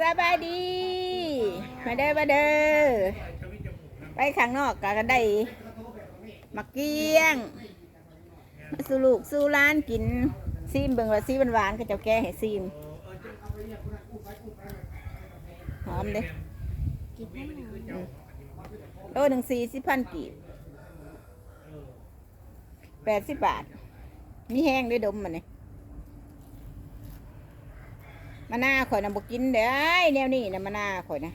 สบายดี มาเด้อมาเด้อไปข้างนอกก็ได้มักเกี้ยงมาสู่ลูกสู่ร้านกินซีมเบิ่งว่าซีหวานๆก็เจ้าแก้ให้ซีมหอมเด้กินให้หน่อยโลหนึ่งสี่สิบพันกีบแปดสิบบาท มีแห้งด้วยดมมันนี่ มาหน้าข่อยนะบอกกินเด้อไอ้แนวนี้นะมาหน้าข่อยนะ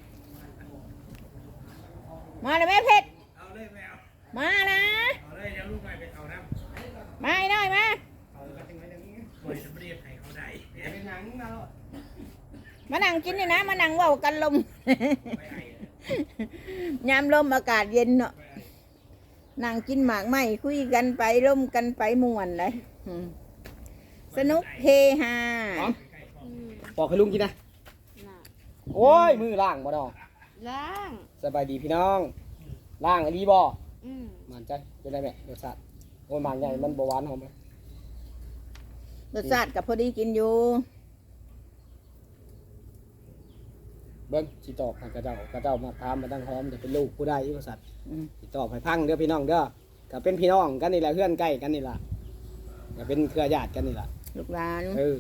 มาเลยแม่เพชรเอาเลยไม่เอามานะ เอาเลยเดี๋ยวลูกไปไปเอาน้ำมาไอ้น้อยมาเอาก็จังไว้อย่างนี้ปล่อยจะไม่ได้ให้เขาได้เป็นหนังมาแล้วมานั่งกินนี่นะ มานั่งเว่ากันลม ไปให้ยามลมอากาศเย็นเนาะนั่งกินหมากไหมคุยกันไปร่มกันไปม่วนเลยอืมสนุกเฮฮา อืมบอกให้ลุงกินนะ น่ะโอ้ย มือล่างบ่ดอกล้าง สบายดีพี่น้องล่างอันนี้บ่อืมมันใจเป็นไรแม่รสชาติโอ้ยมันใหญ่มันบ่หวานหอมเลยรสชาติกับพอดีกินอยู่ เบิ้งสิตอบให้กระเจ้ากระเจ้ามาถามมาตั้งหอมจะเป็นลูกผู้ใดอีกษัตว์อืม สิตอบให้พังเด้อพี่น้องเด้อก็เป็นพี่น้องกันนี่แหละเพื่อนใกล้กันนี่ล่ะก็เป็นเครือญาติกันนี่ล่ะลูกหลาน เออ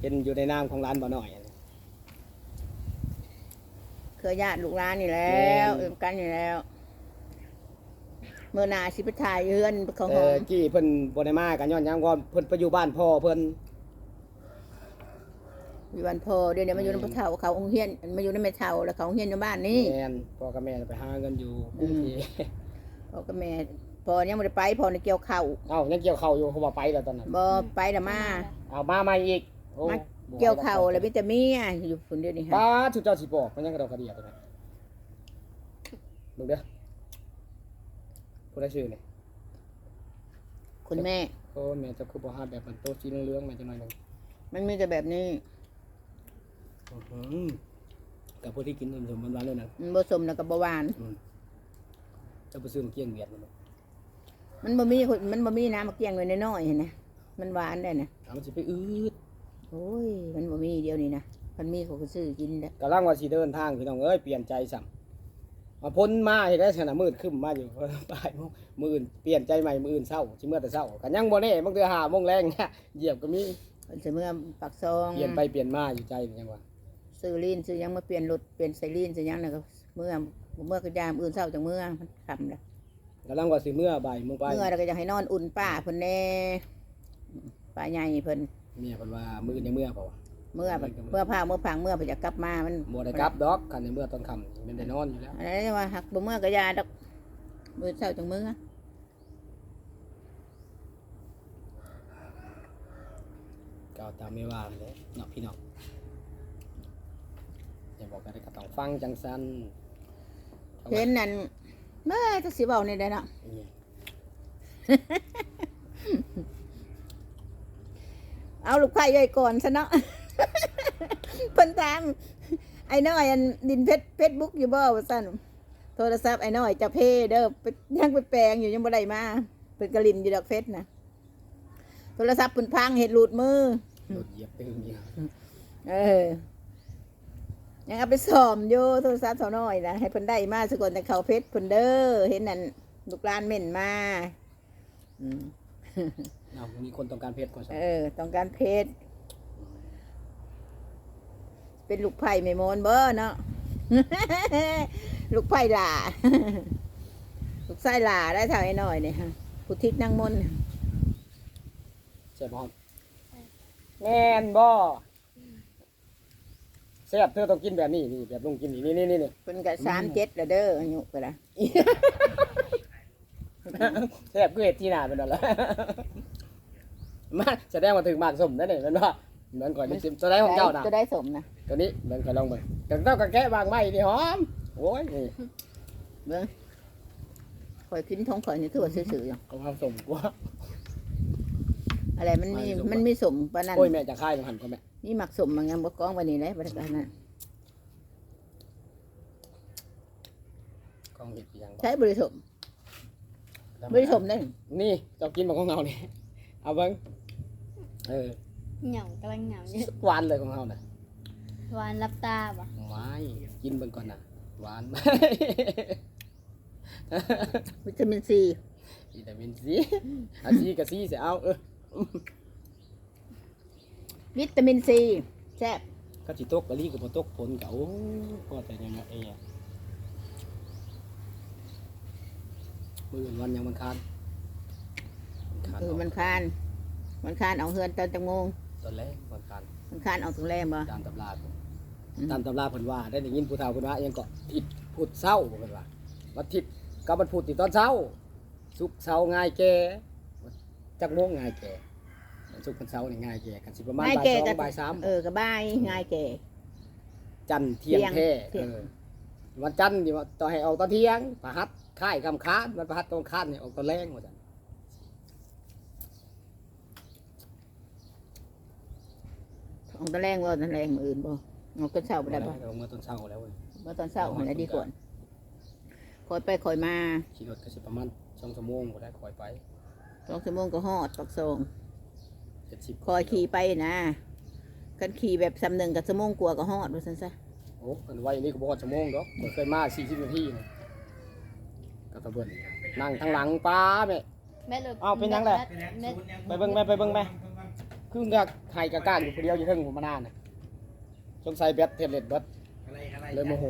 เป็นอยู่ในนามของร้านบ่หน่อย เครือญาติลูกหลานนี่แล้วแม่น เอิมกันนี่แล้วเมื่อหนาสิไปถ่ายเฮือนเขาเอหออมกี้เพิ่นบ่ได้มากันย้อนหยังก่อนเพิ่นไปอยู่บ้านพ่อเพิ่นมีวันพอเดี๋ยวนี้มาอยู่ในพระเฒ่าเขาองเฮียนมาอยู่ในแม่เฒ่าแล้วเขาองเฮียนในบ้านนี่ แม่นพ่อกับแม่ไปหาเงินอยู่กรุงเทพพ่อกับแม่พอยังไม่ได้ไปพอในเกี่ยวเข่าวเอ้ายังเกี่ยวข้าวอยู่เขาบอกไปแล้วตอนนั้นบ่ไปละมาเอามาใหม่อีกโอ้ มาเกี่ยวเข่าวแล้วมีแต่เมียอยู่คนเดียวนี่ฮะป้าชุดเจ้าสิบอกมันยังกระดอกกระเดียตัวนั้นมึงเด้อผู้ได้ชื่อเนี่ยคุณแม่โอ้แม่จะคือบ่ฮาแบบมันโตสีเหลืองๆแม่จังหน่อยหนึงมันมีแต่แบบนี้อื้อหือกับผู้ที่กินสมๆมันหวานเลยนะมันผสมแล้วก็บหวานเจะไปซื้อมาเกี้ยงเวียดมันมันบ่มีคนมันบ่มีน้ำมะเกียงเลยน้อยๆเห็นนะมันหวานได้นะเอามันสิไปอืด โอ้ย มันบ่มีเดียวนี้นะมันมีเขาก็ซื้อกินได้กำลังว่าสิเดินทางพี่น้องเอ้ยเปลี่ยนใจสั่มาพ้นมาเห็นได้ขนาดมืดขึ้นมาอยู่ ปลายโมงมืออื่นเปลี่ยนใจใหม่มืออื่นเศร้าสิเมื่อแต่เศร้ากันยังบ่แน่บางเทื่อหาโมงแรงเนี่ยเหยียบก็มีมันจะเมื่อปักซองเปลี่ยนไปเปลี่ยนมาอยู่ใจนี่ยังว่าซื้อลีนซื้อหยังมาเปลี่ยนรถเปลี่ยนใส่ลีนซื้อหยังแล้วก็เมื่อเมื่อกระยามอื่นเศร้าจากเมื่อมันคำแล้วกำลังว่าสิเมื่อบ่ายโมงไปเมื่อเราก็จะให้นอนอุ่นป้าเพิ่นแน่ป้าใหญ่เพิ่น เมียเพิ่นว่ามื้อนี้เมื่อเปล่าวะเมื่อเพิ่นเมื่อพาเมื่อพังเมื่อเพิ่นจะกลับมามันบ่ได้กลับดอกคันในเมื่อตอนค่ำมันได้นอนอยู่แล้วอันนั้นว่าหักบ่เมื่อกระยาดอกมื้อเช้าจังมื้อก็เอาตามไม่ว่าเลยเนาะพี่น้องอย่าบอกกันก็ต้องฟังจังซั่นเห็นนั่นเมื่อจะสิเว้านี่ได้เนาะนี่ เอาลูกไผ่ย่อยก่อนซะเนาะเพิ่นถามไอ้น้อยอันดินเพชรเฟซบุ๊กอยู่บ่ว่าซั่นโทรศัพท์ไอ้น้อยจะเพเด้อไปยังไปแปลงอยู่ยังบ่ได้มาเพิ่นกระลินอยู่ดอกเฟซน่ะโทรศัพท์เพิ่นพังเฮ็ดหลุดมือโดดเหยียบตึงอยู่เออยังเอาไปซ่อมอยู่โทรศัพท์เท่าน้อยนะให้เพิ่นได้มาสกอนแต่เขาเพชรเพิ่นเด้อเห็นนั่นลูกหลานเม่นมาอืมเอามีคนต้องการเพชรก่อนสิเออ ต้องการเพชรเป็นลูกไผ่ไม่โมนเบ้อเนาะ ลูกไผ่หล่า ลูกไส้หล่าได้เท่าไอ้น้อยเนี่ยฮะผู้ทิศนางมนต์ใช่บ่แม่นบ่แซ่บเธอต้องกินแบบนี้นี่แบบลุงกินนี่นี่นี่นี่เป็นกับสามเจ็ดละเด้ออายุก็ละแซ่บคือเห็ดที่หน้าเป็นนั่นแหละ มาแสดงว่าถึงมากสมนั่นเองมันว่าเหมือนก่อนเป็นซิมตัวใดของเจ้านะจะได้สมนะตัวนี้เหมือนก่อนลองไปแต่เจ้าก็แกะบางไม้นี่หอมโอ้ยนี่เบิ้งข่อยกินท้องข่อยนี่คือว่าซื่อๆอยู่เอาความสมกว่าอะไรมันมีไม่สมมันมีสมปานนั้นโอ้ยแม่จะค่ายมันหันก็แม่นี่หมักสมบางอย่างบ่กองไว้นี่แหละบริการนั้นกองเห็ดอีหยังบ่ใช้บริสมบริสมได้นี่เจ้ากินมาของเรานี่เอาเบิ้ง เออเหงากำลังเหงาเนี่ยหวานเลยของเฮาน่ะหวานรับตาบ่หวานกินเบิ่งก่อนน่ะหวาน วิตามินซีวิตามินซีอาซีกับซีสิเอาเออวิตามินซีแซ่บก็สิตกกะลีก็บ่ตกผลก็โอ้พอแต่ยังไงเอ้ยมื้ออื่นวันยังมันคานมันคานเออออกมันคาน มันคานเอาเฮือนตอนจังโมงตอนแรกมันคานมันคานเอาถึงแรงบ่ตามตำราผมอืมตามตำราเพิ่นว่าได้ได้ยินผู้เฒ่าเพิ่นว่าอิหยังก็ทิศพุธเช้าเพิ่นว่าวันทิศกับวันพุธที่ตอนเช้าศุกร์เช้าง่ายแก่จักโมงง่ายแก่วันศุกร์วันเช้านี่ง่ายแก่กันสิประมาณง่ายบ่ายแก่สองก็บ่ายสามเออกระบายง่ายแก่ จันทร์เที่ยงเที่ยงแท้เที่ยงเออวันจันทร์นี่ว่าต่อให้ออกตอนเที่ยงพระหัสค่ายคำค้านวันพระหัสตรงค้านนี่ออกตอนแรงว่าจัน ของตอนแรงว่าตอนแรงมืออื่นบ่เอาตอนเช้าบ่ได้บ่เอาเมื่อตอนเช้าแล้วเว้ยว่าตอนเช้าหันแหละดีกว่าคอยไปคอยมาขี่รถก็สิประมาณสองชั่วโมงบ่ได้คอยไปสองชั่วโมงก็ฮอดปักซองเจ็ดสิบคอยขี่ไปนะกันขี่แบบสำหนึ่งกับชั่วโมงกว่าก็ฮอดว่าซั่นซะโอ้มันไว้นี่ก็บ่ฮอดชั่วโมงดอกบ่เคยมา40นาทีนะก็ตะเบิ่นนั่งทางหลังป้าแม่แม่เลยอ้าวเป็นยังไงเป็นแอปแม่ศูนย์ยังไปเบิ่งแม่ไปเบิ่งแม่ คืออยากให้กะก้านอยู่ผู้เดียวอยู่เทิงผมมานานน่ะสงสัยแบตเทเลตเบิดอะไรอะไรเลยโมโห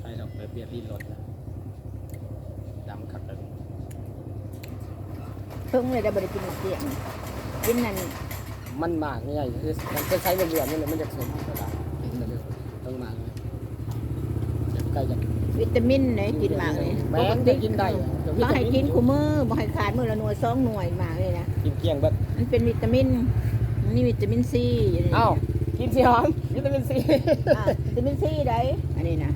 ใช่ดอกไปเปลี่ยนรีดรถนะดำขัดเลยเพิ่งเลยได้บริกินเสียงกินนั่นมันมากนี่ไงคือมันจะใช้เรื่องนี่เลยมันจะสมกระดาษต้องมากเลยเดี๋ยวใกล้จะ วิตามินเลยกินมากเลยแม้จะกินได้เดี๋ยวบ่ให้กินคู่มือบ่ให้ขาดมือละหน่วยสองหน่วยมากเลยนะกินเกลี้ยงเบิดมันเป็นวิตามินมันนี่วิตามินซีอยู่นี่เอ้ากินสิหอมวิตามินซีอะวิตามินซีได้อันนี้นะ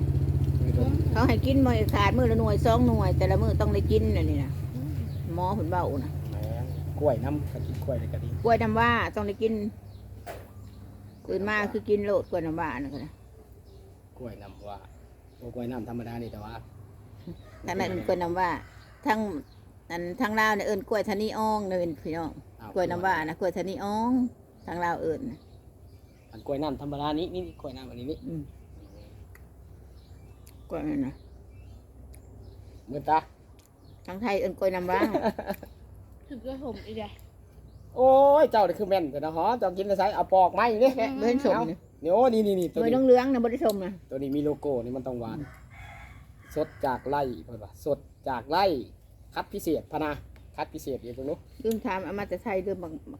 เขาให้กินบ่ให้ขาดมือละหน่วยสองหน่วย แต่ละมือต้องได้กินอันนี้นะหมอผนเบานะแหมกล้วยน้ำก็กินกล้วยเลยก็ดีกล้วยน้ำว่าต้องได้กินตื่นมาคือกินโลดกล้วยน้ำว่านะก็นะกล้วยน้ำว่า โอ้กล้วยน้ำธรรมดานี่แต่ว่าทางนั้นกล้วยน้ำว่าทั้งอันทางลาวเนี่ยเอิ้นกล้วยทะนีอ่องเด้อเป็นพี่น้องอ้าวกล้วยน้ำว่านะกล้วยทะนีอ่องทางลาวเอิ้นนะอันกล้วยน้ำธรรมดานี้นี่กล้วยน้ำอันนี้นี่อืมกล้วยนั่นนะเมื่อตาทางไทยเอิ้นกล้วยน้ำว่า ถึงก็ผมอีกแล้วโอ้ยเจ้านี่คือแม่นแต่นะฮะเจ้ากินแล้วใช้เอาปอกไม้นี่ เบิ่นสมนี่ นี่โอ้นี่นี่นี่ตัวเบิ่นนี้เหลืองๆนะบ่ได้ชมนะตัวนี้มีโลโก้นี่มันต้องหวาน สดจากไร่เพิ่นว่าสดจากไร่คัดพิเศษพะนะคัดพิเศษอยู่ตรงนู้นลืมถามเอามาแต่ไทยหรือ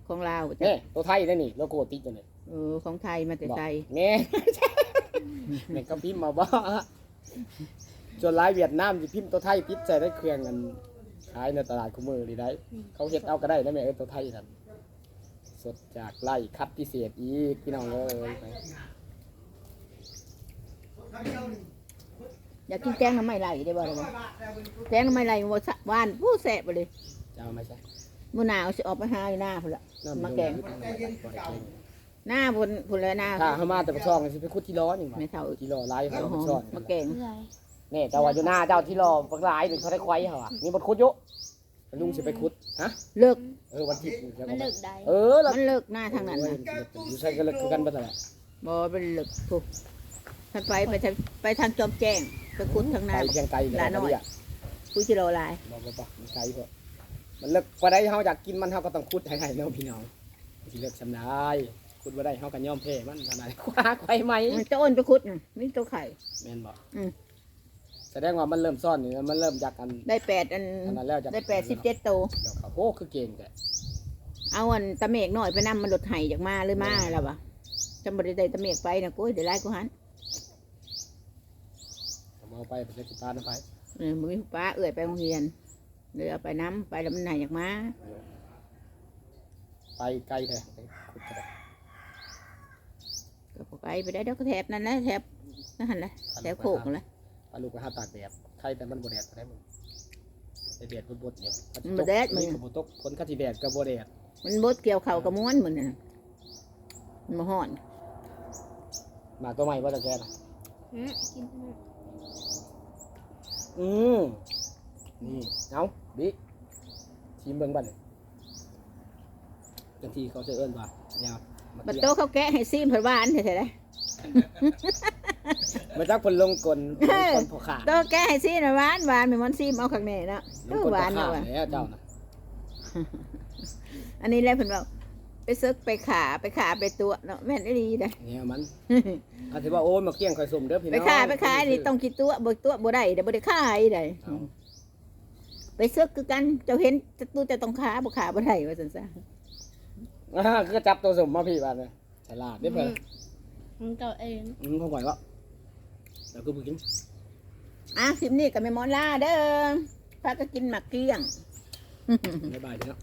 ของลาวจ้ะนี่ตัวไทยนั่นนี่โลโก้ติดตัวนี้เออของไทยมาแต่ไทยแม่แม่ก็พิมพ์มาบ่จนหลายเวียดนามสิพิมพ์ตัวไทยติดใส่ได้เครื่องกันขายในตลาดคุมือนี่ได้ เขาเฮ็ดเอาก็ได้นะแม่เอ้ยตัวไทยนั่น สดจากไร่คัดพิเศษอีกพี่น้องเอ้ยไปอยากกินแกงน้ำไม้ไหลได้บ่ล่ะบ่แกงน้ำไม้ไหลบ่สะหวานผู้แซ่บบ่เลยจะเอาไหมใช่มื้อหนาวสิออกไปหาอยู่หน้าพุ่นละน้ำมาแกง หน้าพุ่นพุ่นเลยหน้าถ้าเขามาแต่ไปช่องสิไปคุดที่ล้ออย่างไม่วะเท่า ที่ล้อไล่เขาเอาหไปอมช่องมาแกงเมื่อยนี่แต่ว่าอยู่หน้าเจ้าที่ล้อบักหลายหนึ่งเขาได้ควายเขาอะนี่บดคุดอยุลุงสิไปคุด ฮะ เลิกเออวันที่มันเลิกได้เออแล้วมันเลิกหน้าทางนั้นนะอยู่ใช่กันเลยคือกันบัดนั่นแหละบ่เป็นเลิกถูกท่านไปไปทางไปทางจอมแจ้งไปคุดทางหน้า ไกลเพียงไกลเลยหลานน้อยเรียกคุยจิโรลายบอกบอกบอกมันไกลเถอะมันเลิกพอได้เขาอยากกินมันเขาก็ต้องคุดให้ให้เนาะพี่น้องที่เลิกชำนาญคุดว่าได้เขากันย่อมแพ้มันขนาดคว้าควายไหมมันจะอ้นไปคุดน่ะนี่ตัวไข่ แม่นบอกอืม แสดงว่ามันเริ่มซ่อนนี่มันเริ่มจากกันได้แปดอันอันนั้นแล้วจากได้แปดสิบเจ็ดตัวเดี๋ยวเขาโอ้คือเก่งแต่เอาอันตะเมกหน่อยไปนำมันหลดไห้จากมาเลยมาแล้ววะจำบริได้ตะเมกไปนะกูเดี๋ยวไล่กูหันผมเอาไปเป็นสิบตานะไปเออมึงมีป้าเอื่อยไปโรงเรียนเลยเอาไปน้ำไปแล้วมันไหนจากมาไปไกลแท้ไปขุดก็ได้ก็พอไปไปได้เดี๋ยวก็แถบนั่นแหละแถบนั่นแหละแถบโขกนั่นแหละ ปลาลูกไปหาตากแดดใครแต่มันบ่แดดก็ได้มึงไอแดดบดๆอยู่มันบ่แดดมึง กับบ่ตกฝนคัดที่แดดกับบ่แดดมันบดเกี่ยวเข่ากระม้วนเหมือนน่ะมันมาห่อน หมากตัวใหม่ว่าจะแกนะอืมกินทำไมอืมนี่เอาบิชิมเบิ่งบัดนี้จังทีเขาจะเอิ้นว่าเนี่ยมาบัดเที่ยโตวเขาแกะให้ซีมเพิ่นหวานแท้ๆเด้ มาจากเพิ่นลงกลลงกลพอขาโตแกะให้ซีมน่ะหวานหวานแม่นมันซีมเอาข้างในเนาะลเองอกลหพวาอนขาเนาะว่ะแล้วเจ้าน่ะอันนี้แหละเพิ่นบอกไปซึกไปขาไปขาไปตัวเนาะแม่นอีหลีเด้เนี่ยมันเขาสิว่าโอ้ยมาเกี้ยงข่อยสมเด้อพี่น้ไปองขาไปขายนี่ต้องกี่ตัวบ่ตัวบ่ได้เด้บ่ได้ขายได้เอาไปซึกคือกันเจ้าเห็นตัวจะต้องขาบ่ขาบ่ได้ว่าซั่นซะอ่าคือจับตัวสมมาพี่บาดเนี่ยฉลาดเด้อเพิ่นมันเจ้าเองอืมเขาก่อยว่า แล้วก็บ่กินอะคลิปนี้ก็แม่หมอนลาเด้อพาก็กินหมักเกลี้ยง บ๊ายบายพี่น้อง